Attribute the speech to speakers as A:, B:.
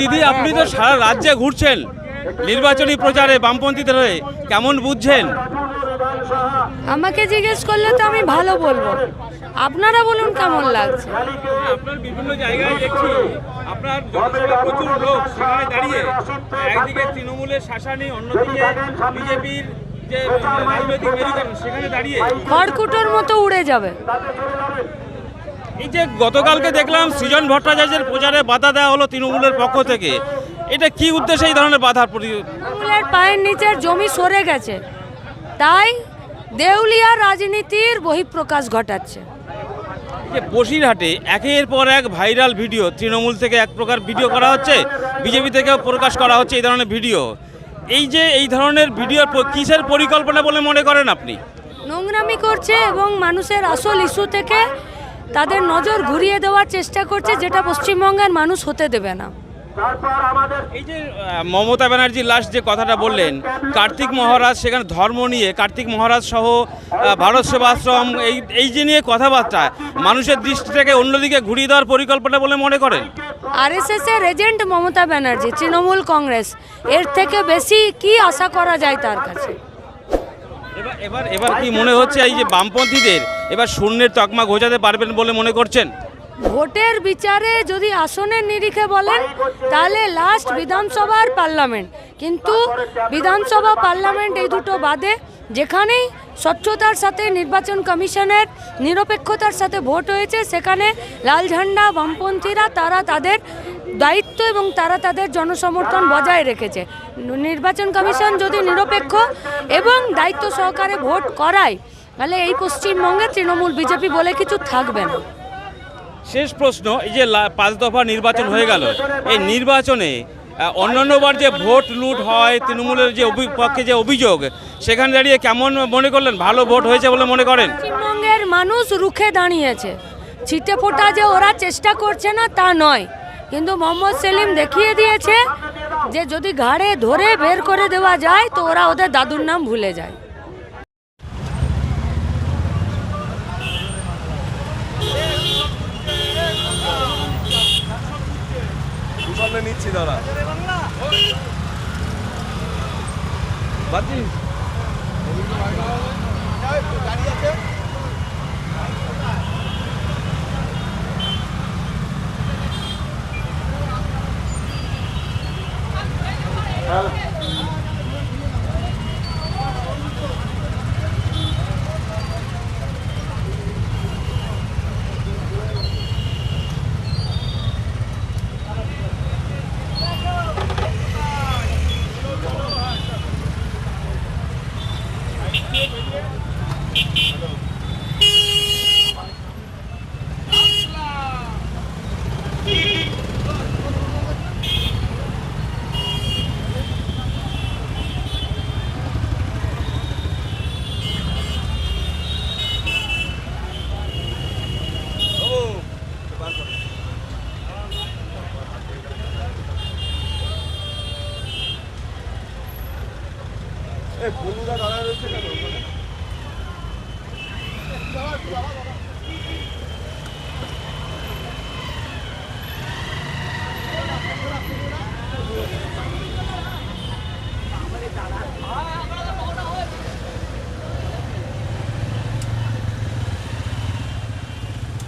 A: দিদি আপনি তো সারা রাজ্যে ঘুরছেন। নির্বাচনী প্রচারে বামপন্থীদের হয়ে কেমন বুঝছেন?
B: আমাকে জিজ্ঞেস করলে তো আমি ভালো বলব। আপনারা বলুন কেমন লাগছে?
A: আপনার বিভিন্ন জায়গায় দেখছি। আপনার প্রচুর লোক সেখানে দাঁড়িয়ে। একদিকে তৃণমূলের শাসানি অন্যদিকে বিজেপির যে রাজনৈতিক মেরুকরণ সেখানে দাঁড়িয়ে।
B: খড়কুটোর মতো উড়ে যাবে।
A: এই যে গতকালকে দেখলাম সৃজন ভট্টাচার্যের প্রচারে বাধা দেওয়া হলো তৃণমূলের পক্ষ থেকে। এটা কি উদ্দেশ্যে এই ধরনের বাধার প্রতি
B: তৃণমূলের পায়ের নিচের জমি সরে গেছে। তাই দেউলিয়া রাজনীতির বহিঃপ্রকাশ ঘটাচ্ছে।
A: যে বসিরহাটে একের পর এক ভাইরাল ভিডিও তৃণমূল থেকে এক প্রকার ভিডিও করা হচ্ছে বিজেপি থেকেও প্রকাশ করা হচ্ছে এই ধরনের ভিডিও। এই যে এই ধরনের ভিডিও কিসের পরিকল্পনা বলে মনে করেন আপনি?
B: নোংরামি করছে এবং মানুষের আসল ইস্যু থেকে তাদের নজর ঘুরিয়ে দেওয়ার চেষ্টা করছে যেটা পশ্চিমবঙ্গের মানুষ হতে দেবে না।
A: এই যে মমতা ব্যানার্জি লাস্ট যে কথাটা বললেন কার্তিক মহারাজ সেখানে ধর্ম নিয়ে কার্তিক মহারাজ সহ ভারত সেবাশ্রম এই এই যে নিয়ে কথাবার্তা মানুষের দৃষ্টি থেকে অন্যদিকে ঘুরিয়ে দেওয়ার পরিকল্পনা বলে মনে করেন?
B: আরএসএস এর এজেন্ট মমতা ব্যানার্জি তৃণমূল কংগ্রেস এর থেকে বেশি কি আশা করা যায় তার কাছে?
A: এবার এবার কি মনে হচ্ছে এই যে বামপন্থীদের? এবার শূন্যের তকমা ঘোচাতে পারবেন বলে মনে করছেন?
B: ভোটের বিচারে যদি আসনের নিরিখে বলেন, তাহলে লাস্ট বিধানসভা আর পার্লামেন্ট। কিন্তু বিধানসভা পার্লামেন্ট এই দুটো বাদে যেখানেই স্বচ্ছতার সাথে নির্বাচন কমিশনের নিরপেক্ষতার সাথে ভোট হয়েছে, সেখানে লাল ঝান্ডা, বামপন্থীরা তারা তাদের দায়িত্ব এবং তারা তাদের জনসমর্থন বজায় রেখেছে। নির্বাচন কমিশন যদি নিরপেক্ষ এবং দায়িত্ব সহকারে ভোট করায়, তাহলে এই পশ্চিমবঙ্গে তৃণমূল, বিজেপি বলে কিছু থাকবে না।
A: শেষ প্রশ্ন, এই যে পাঁচ দফা নির্বাচন হয়ে গেল, এই নির্বাচনে অন্যান্যবার যে ভোট লুট হয়, তৃণমূলের যে পক্ষে যে অভিযোগ, সেখানে দাঁড়িয়ে কেমন মনে করলেন? ভালো ভোট হয়েছে বলে মনে করেন?
B: পশ্চিমবঙ্গের মানুষ রুখে দাঁড়িয়েছে। ছিটে ফোটা যে ওরা চেষ্টা করছে না, তা নয়। কিন্তু মোহাম্মদ সেলিম দেখিয়ে দিয়েছে যে যদি ঘাড়ে ধরে বের করে দেওয়া যায়, তো ওরা ওদের দাদুর নাম ভুলে যায়।
C: সামনে নিচ্ছি দাঁড়া। বাতি এ বন্ধুরা দাঁড়ায় রয়েছে কেন